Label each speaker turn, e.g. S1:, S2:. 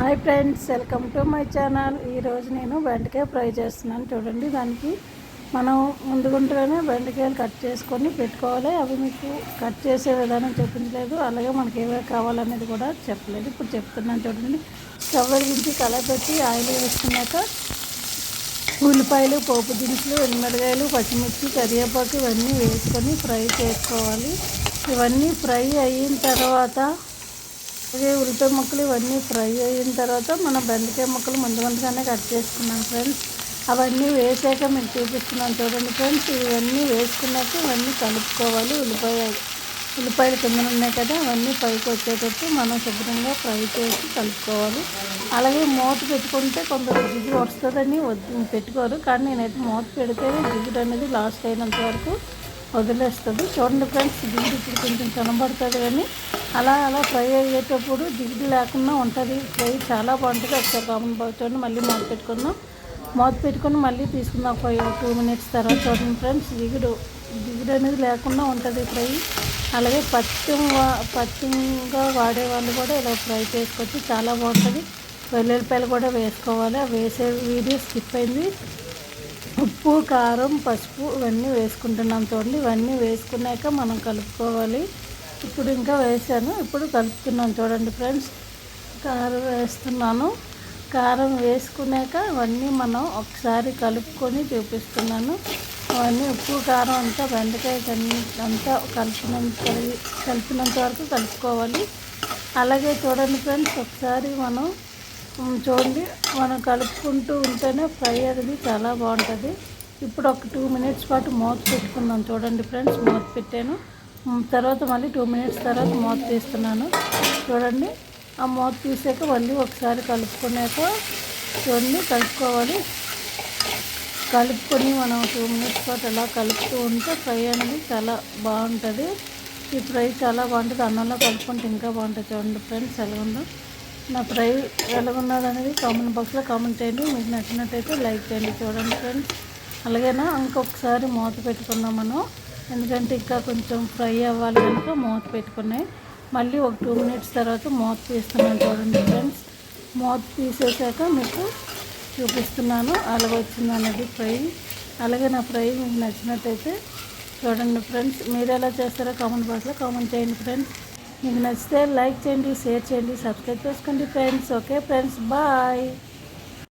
S1: Hi friends welcome to my channel. ఈరోజు నేను బెండకాయ ఫ్రై చేస్తున్నాను. చూడండి దానికి మనం ముందుగుంటూనే బెండకాయలు కట్ చేసుకొని పెట్టుకోవాలి. అవి మీకు కట్ చేసే విధానం చెప్పలేదు అలాగే మనకి ఏమేమి కావాలనేది కూడా చెప్పలేదు. ఇప్పుడు చెప్తున్నాను చూడండి. స్టవ్ వెలిగించి కలపెట్టి పెట్టి ఆయిల్ వేసుకున్నాక ఉల్లిపాయలు పోపు దినుసులు ఎనిమిరకాయలు పచ్చిమిర్చి కరివేపాకు ఇవన్నీ వేసుకొని ఫ్రై చేసుకోవాలి. ఇవన్నీ ఫ్రై అయిన తర్వాత అలాగే ఉల్లిపాయ ముక్కలు ఇవన్నీ ఫ్రై అయిన తర్వాత మనం బెండకాయ ముక్కలు ముందు ముందుగానే కట్ చేసుకున్నాం ఫ్రెండ్స్. అవన్నీ వేసాక మీకు చూపిస్తున్నాను చూడండి ఫ్రెండ్స్. ఇవన్నీ వేసుకున్నాక ఇవన్నీ కలుపుకోవాలి. ఉల్లిపాయ ఉల్లిపాయలు కింద ఉన్నాయి కదా అవన్నీ పైకి వచ్చేటట్టు మనం శుభ్రంగా ఫ్రై చేసి కలుపుకోవాలి. అలాగే మూత పెట్టుకుంటే కొందరు జిగురు వస్తుందని వద్దు పెట్టుకోరు. కానీ నేనైతే మూత పెడితేనే జిగురు అనేది లాస్ట్ అయినంత వరకు వదిలేస్తుంది. చూడండి ఫ్రెండ్స్ జిగురు ఇప్పుడు కొంచెం కనబడుతుంది కానీ అలా అలా ఫ్రై అయ్యేటప్పుడు దిగుడు లేకుండా ఉంటుంది. ఫ్రై చాలా బాగుంటుంది ఒకసారి కామన్ చూడండి మళ్ళీ మూత పెట్టుకుందాం. మూత పెట్టుకొని మళ్ళీ తీసుకుందాం ఒక టూ మినిట్స్ తర్వాత చూడండి ఫ్రెండ్స్. దిగుడు దిగుడు అనేది లేకుండా ఉంటుంది ఫ్రై. అలాగే పచ్చిం పచ్చిగా వాడే వాళ్ళు కూడా ఇలా ఫ్రై చేసుకోవచ్చు. చాలా బాగుంటుంది. వెల్లుల్లిపాయలు కూడా వేసుకోవాలి. వేసే వీడియో స్కిప్ అయింది. ఉప్పు కారం పసుపు ఇవన్నీ వేసుకుంటున్నాం చూడండి. ఇవన్నీ వేసుకున్నాక మనం కలుపుకోవాలి. ఇప్పుడు ఇంకా వేసాను. ఇప్పుడు కలుపుతున్నాను చూడండి ఫ్రెండ్స్. కారం వేస్తున్నాను. కారం వేసుకున్నాక అవన్నీ మనం ఒకసారి కలుపుకొని చూపిస్తున్నాను. అవన్నీ ఉప్పు కారం అంతా బెండకాయ అంతా కలిపినంత కలిపినంత వరకు కలుపుకోవాలి. అలాగే చూడండి ఫ్రెండ్స్ ఒకసారి మనం చూడండి మనం కలుపుకుంటూ ఉంటేనే ఫ్రై అనేది చాలా బాగుంటుంది. ఇప్పుడు ఒక టూ మినిట్స్ పాటు మూత పెట్టుకుందాం చూడండి ఫ్రెండ్స్. మూత పెట్టాను. తర్వాత మళ్ళీ టూ మినిట్స్ తర్వాత మూత తీస్తున్నాను. చూడండి ఆ మూత తీసాక మళ్ళీ ఒకసారి కలుపుకున్నాక చూడండి కలుపుకోవాలి. కలుపుకొని మనం టూ మినిట్స్ పాటు అలా కలుపుతూ ఉంటే ఫ్రై అనేది చాలా బాగుంటుంది. ఈ ఫ్రై చాలా బాగుంటుంది. అన్నంలో కలుపుకుంటే ఇంకా బాగుంటుంది. చూడండి ఫ్రెండ్స్ ఎలా ఉందో. నా ఫ్రై ఎలాగున్నది అనేది కామెంట్ బాక్స్లో కామెంట్ చేయండి. మీకు నచ్చినట్టయితే లైక్ చేయండి. చూడండి ఫ్రెండ్స్ అలాగేనా? ఇంకొకసారి మూత పెట్టుకున్నాం మనం. ఎందుకంటే ఇంకా కొంచెం ఫ్రై అవ్వాలి కనుక మూత పెట్టుకున్నాయి మళ్ళీ ఒక టూ మినిట్స్ తర్వాత మూత తీస్తున్నాను చూడండి ఫ్రెండ్స్. మూత తీసేసాక మీకు చూపిస్తున్నాను అలాగ వచ్చింది అనేది ఫ్రై. అలాగే నా ఫ్రై మీకు నచ్చినట్టయితే చూడండి ఫ్రెండ్స్. మీరు ఎలా చేస్తారో కామెంట్ బాక్స్లో కామెంట్ చేయండి ఫ్రెండ్స్. మీకు నచ్చితే లైక్ చేయండి షేర్ చేయండి సబ్స్క్రైబ్ చేసుకోండి ఫ్రెండ్స్. Okay friends bye.